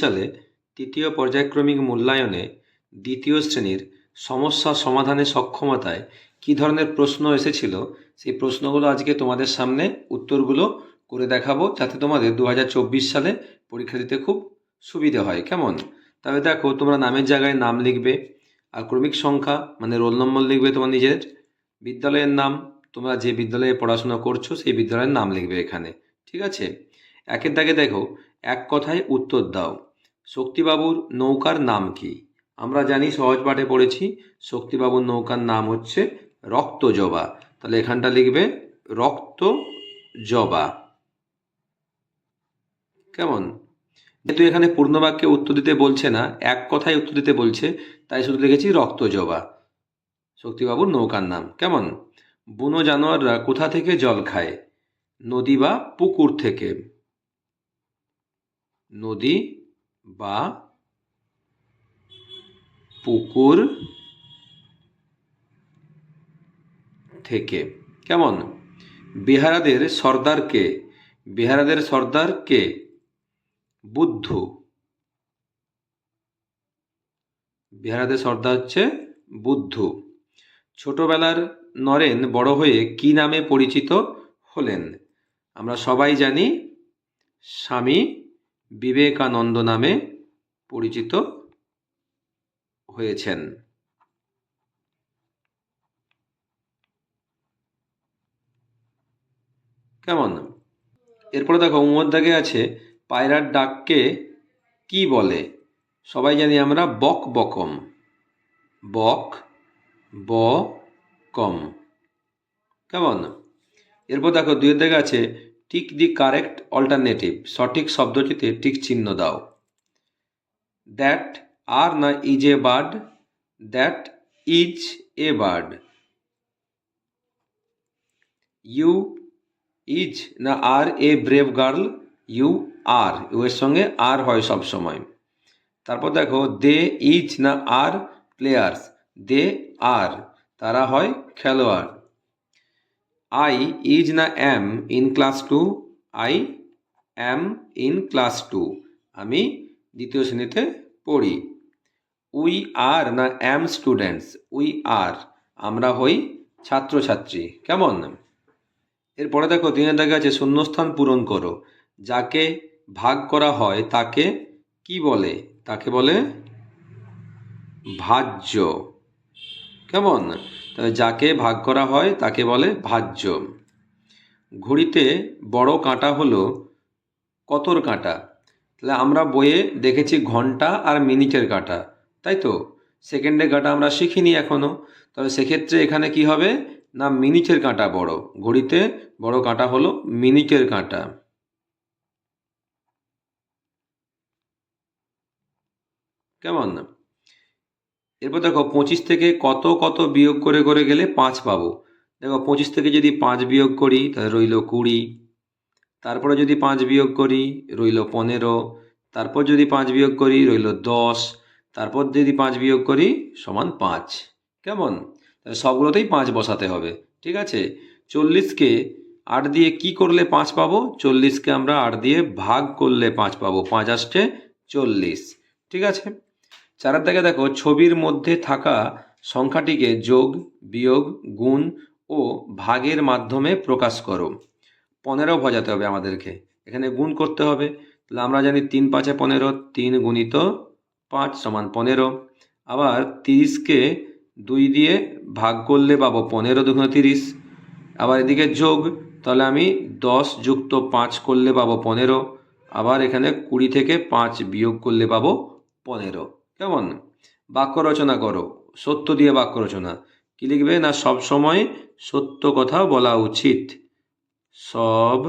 সালে তৃতীয় পর্যায়ক্রমিক মূল্যায়নে দ্বিতীয় শ্রেণির সমস্যা সমাধানে সক্ষমতায় কী ধরনের প্রশ্ন এসেছিল, সেই প্রশ্নগুলো আজকে তোমাদের সামনে উত্তরগুলো করে দেখাবো, যাতে তোমাদের দু হাজার চব্বিশ সালে পরীক্ষা দিতে খুব সুবিধে হয়। কেমন? তবে দেখো, তোমরা নামের জায়গায় নাম লিখবে আর ক্রমিক সংখ্যা মানে রোল নম্বর লিখবে তোমার নিজের, বিদ্যালয়ের নাম, তোমরা যে বিদ্যালয়ে পড়াশোনা করছ সেই বিদ্যালয়ের নাম লিখবে এখানে, ঠিক আছে? একের দাগে দেখো এক কথায় উত্তর দাও। শক্তিবাবুর নৌকার নাম কি? আমরা জানি সহজ পাঠে পড়েছি, শক্তিবাবুর নৌকার নাম হচ্ছে রক্ত জবা তাহলে এখানটা লিখবে রক্ত জবা কেমন? যেহেতু এখানে পূর্ণবাক্যে উত্তর দিতে বলছে না, এক কথায় উত্তর দিতে বলছে, তাই শুধু লিখেছি রক্ত জবা শক্তিবাবুর নৌকার নাম, কেমন? বুনো জানোয়াররা কোথা থেকে জল খায়? নদী বা পুকুর থেকে। নদী বা পুকুর থেকে। কেমন? বিহারাদের সর্দারকে বিহারাদের সর্দারকে বুদ্ধ। বিহারাদের সর্দার হচ্ছে বুদ্ধ। ছোটবেলার নরেন বড় হয়ে কি নামে পরিচিত হলেন? আমরা সবাই জানি স্বামী বিবেকানন্দ নামে পরিচিত হয়েছেন। কেমন? এরপরে দেখো উমর দাগে আছে, পায়রার ডাককে কি বলে? সবাই জানি আমরা বক বকম। বক ব কম কেমন? এরপর দেখো দুয়ের দাগে আছে টিক দি কারেক্ট অল্টারনেটিভ, সঠিক শব্দটিতে টিক চিহ্ন দাও। দ্যাট আর না is a bird, that is a bird. You is না are a brave girl, you are. You এর সঙ্গে আর হয় সব সময়। তারপর দেখো, দে ইজ না আর প্লেয়ার্স, দে আর। তারা হয় খেলোয়াড়। আই ইজ না am in class two I am in class two আমি দ্বিতীয় শ্রেণীতে পড়ি। উই আর না অ্যাম স্টুডেন্টস উই আর আমরা হই ছাত্রছাত্রী। কেমন? এরপরে দেখো, তিনের দাগে আছে, শূন্যস্থান পূরণ করো। যাকে ভাগ করা হয়, তাকে কি বলে? তাকে বলে ভাজ্য। কেমন? যাকে ভাগ করা হয় তাকে বলে ভাজ্য। ঘড়িতে বড় কাঁটা হলো কতর কাঁটা? তাহলে আমরা বইয়ে দেখেছি ঘণ্টা আর মিনিটের কাঁটা, তাই তো? সেকেন্ডের কাঁটা আমরা শিখিনি এখনও তবে সেক্ষেত্রে এখানে কি হবে? না, মিনিটের কাঁটা বড়। ঘড়িতে বড় কাঁটা হলো মিনিটের কাঁটা। কেমন? এরপর দেখো পঁচিশ থেকে কত কত বিয়োগ করে করে গেলে পাঁচ পাবো। দেখো পঁচিশ থেকে যদি পাঁচ বিয়োগ করি, তাহলে রইল কুড়ি। তারপরে যদি পাঁচ বিয়োগ করি, রইল পনেরো। তারপর যদি পাঁচ বিয়োগ করি, রইল দশ। তারপর যদি পাঁচ বিয়োগ করি, সমান পাঁচ। কেমন? তাহলে সবগুলোতেই পাঁচ বসাতে হবে, ঠিক আছে? চল্লিশকে আট দিয়ে কি করলে পাঁচ পাবো? চল্লিশকে আমরা আট দিয়ে ভাগ করলে পাঁচ পাবো। পাঁচ আসছে চল্লিশ, ঠিক আছে? চারের দিকে দেখো ছবির মধ্যে থাকা সংখ্যাটিকে যোগ, বিয়োগ, গুণ ও ভাগের মাধ্যমে প্রকাশ করো। পনেরো ভজাতে হবে আমাদেরকে। এখানে গুণ করতে হবে। তাহলে আমরা জানি তিন পাঁচে পনেরো, তিন গুণিত পাঁচ সমান পনেরো। আবার তিরিশকে দুই দিয়ে ভাগ করলে পাবো পনেরো দুগুণ তিরিশ। আবার এদিকে যোগ, তাহলে আমি দশ যুক্ত পাঁচ করলে পাবো পনেরো। আবার এখানে কুড়ি থেকে পাঁচ বিয়োগ করলে পাবো পনেরো। কেমন? বাক্য রচনা করো, সত্য দিয়ে বাক্য রচনা। কি লিখবে? না, সব সময় সত্য কথা বলা উচিত। সব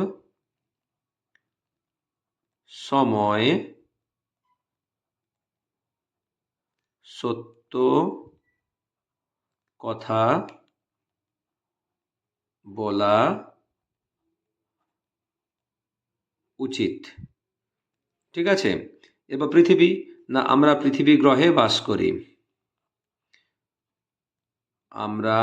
সময় সত্য কথা বলা উচিত। ঠিক আছে? এবার পৃথিবী না, আমরা পৃথিবী গ্রহে বাস করি। আমরা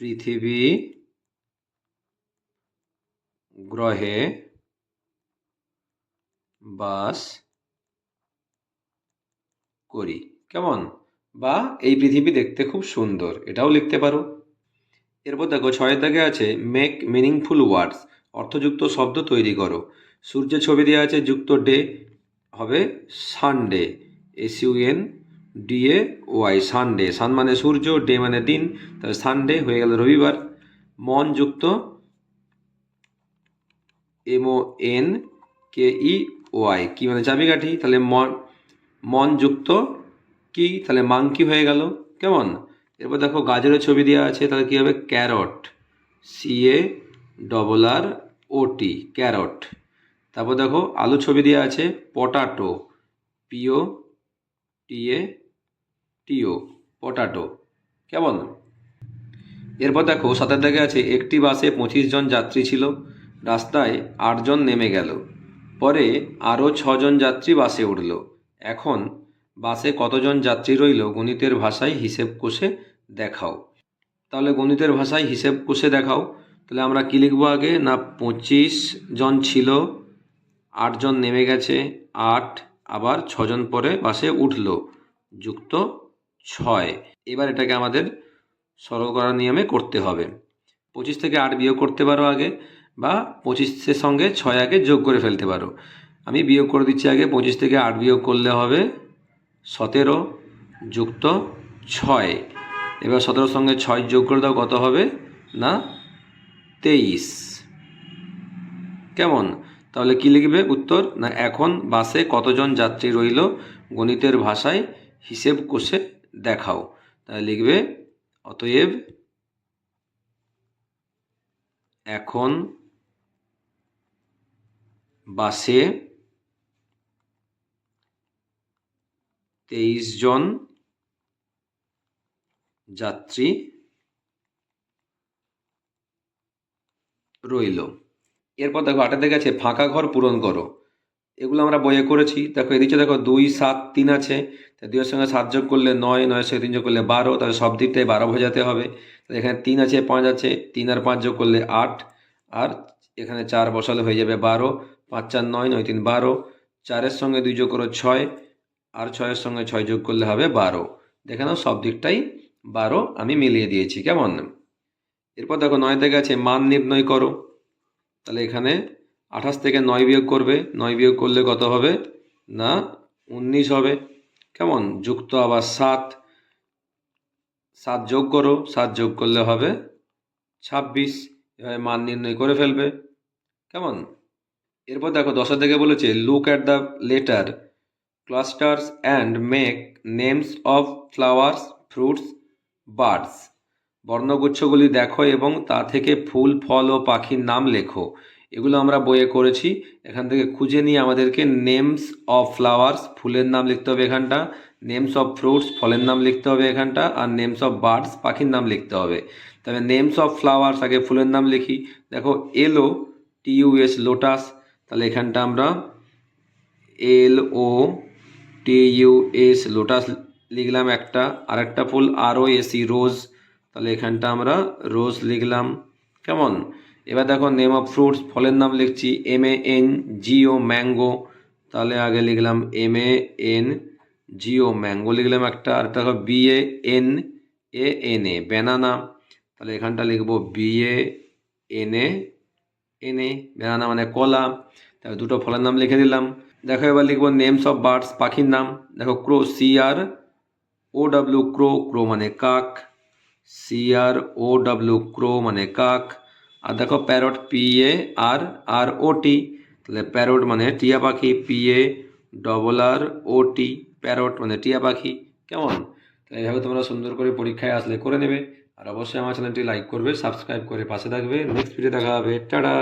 পৃথিবী গ্রহে বাস করি। কেমন? বা এই পৃথিবী দেখতে খুব সুন্দর, এটাও লিখতে পারো। এরপর দেখো, ছয়ের দাগে আছে মেক মিনিংফুল ওয়ার্ডস অর্থযুক্ত শব্দ তৈরি করো। সূর্যের ছবি দেওয়া আছে, যুক্ত ডে হবে Sunday S U N D A Y Sunday. Sun মানে সূর্য, ডে মানে দিন, তাহলে সানডে হয়ে গেল রবিবার। মন যুক্ত M O N K E Y key মানে চাবিকাঠি? তাহলে মন মন যুক্ত, কি? তাহলে মাংকি হয়ে গেল, কেমন? এরপর দেখো, গাজরের ছবি দেওয়া আছে, তাহলে কী হবে? Carrot C A double R O T carrot তারপর দেখো, আলু ছবি দেওয়া আছে potato P O T A T O potato কেমন? এরপর দেখো সাতের দাগে আছে, একটি বাসে পঁচিশ জন যাত্রী ছিল। রাস্তায় আটজন নেমে গেল। পরে আরও ছজন যাত্রী বাসে উঠল। এখন বাসে কতজন যাত্রী রইল, গণিতের ভাষায় হিসেব কষে দেখাও। তাহলে গণিতের ভাষায় হিসেব কষে দেখাও। তাহলে আমরা কী লিখব আগে? না, পঁচিশ জন ছিল আটজন নেমে গেছে, আট, আবার ছজন পরে বাসে উঠল, যুক্ত ছয়। এবার এটাকে আমাদের সরল করার নিয়মে করতে হবে। পঁচিশ থেকে আট বিয়োগ করতে পারো আগে, বা পঁচিশের সঙ্গে ছয় আগে যোগ করে ফেলতে পারো। আমি বিয়োগ করে দিচ্ছি আগে, পঁচিশ থেকে আট বিয়োগ করলে হবে সতেরো যুক্ত ছয়। এবার সতেরোর সঙ্গে ছয় যোগ করে দাও, কত হবে? না তেইশ। কেমন? তাহলে কি লিখবে উত্তর? না, এখন বাসে কতজন যাত্রী রইল? গণিতের ভাষায় হিসেব কষে দেখাও। তাহলে লিখবে, অতএব এখন বাসে তেইশ জন যাত্রী রইল। এরপর দেখো দিকে আছে, ফাঁকা ঘর, পূরণ করো। এগুলো আমরা বইয়ে করেছি। দেখো এদিকে দেখো দুই, সাত, তিন আছে। তা দুইয়ের সঙ্গে সাত যোগ করলে নয়, নয়ের সঙ্গে তিন যোগ করলে বারো, তাহলে সব দিকটাই বারো বোঝাতে হবে। এখানে তিন আছে, পাঁচ আছে, তিন আর পাঁচ যোগ করলে আট, আর এখানে চার বসালে হয়ে যাবে বারো, পাঁচ, চার, নয় নয়, তিন, বারো। চারের সঙ্গে দুই যোগ করো ছয়, আর ছয়ের সঙ্গে ছয় যোগ করলে হবে বারো। দেখে নাও সব দিকটাই বারো আমি মিলিয়ে দিয়েছি, কেমন? এরপর দেখো নয় থেকে আছে, মান নির্ণয় করো। তাহলে এখানে আঠাশ থেকে নয় বিয়োগ করবে। নয় বিয়োগ করলে কত হবে? না, উনিশ হবে। কেমন? যুক্ত আবার সাত। সাত যোগ করো, সাত যোগ করলে হবে ছাব্বিশ। এভাবে মান নির্ণয় করে ফেলবে। কেমন? এরপর দেখো দশের থেকে বলেছে look at the letter clusters and make names of flowers fruits birds বর্ণগুচ্ছগুলি দেখো এবং তা থেকে ফুল, ফল ও পাখির নাম লেখো। এগুলো আমরা বইয়ে করেছি। এখান থেকে খুঁজে নিয়ে আমাদেরকে নেমস অফ ফ্লাওয়ার্স ফুলের নাম লিখতে হবে এখানটা নেমস অফ ফ্রুটস ফলের নাম লিখতে হবে এখানটা, আর নেমস অফ বার্ডস পাখির নাম লিখতে হবে। তবে নেমস অফ ফ্লাওয়ার্স আগে ফুলের নাম লিখি। দেখো এলো টিইউএস লোটাস তাহলে এখানটা আমরা এল ও টিইউএস লোটাস লিখলাম একটা, আরেকটা ফুল আর আরও এসি রোজ তাহলে এখানটা আমরা রোজ লিখলাম। কেমন? এবার দেখো নেম অফ ফ্রুটস ফলের নাম লিখছি M A N G O mango তাহলে আগে লিখলাম M A N G O mango লিখলাম একটা, আর দেখো B A N A N A banana তাহলে এখানটা লিখব B A N A N A banana মানে কলা। তাহলে দুটো ফলের নাম লিখে দিলাম। দেখো এবার লিখব নেমস অফ বার্ডস পাখির নাম। দেখো ক্রো সি আর ও ডাব্লিউ ক্রো ক্রো মানে কাক। সি আর ও ডাব্লিউ ক্রো মানে কাক আর দেখো parrot P A R R O টি তাহলে প্যারট মানে টিয়া পাখি P A double R O T parrot মানে টিয়া পাখি কেমন তাহলে এইভাবে তোমরা সুন্দর করে পরীক্ষায় আসলে করে নেবে আর অবশ্যই আমার চ্যানেলটি লাইক করবে সাবস্ক্রাইব করে পাশে থাকবে নেক্সট ভিডিও দেখা হবে টাটা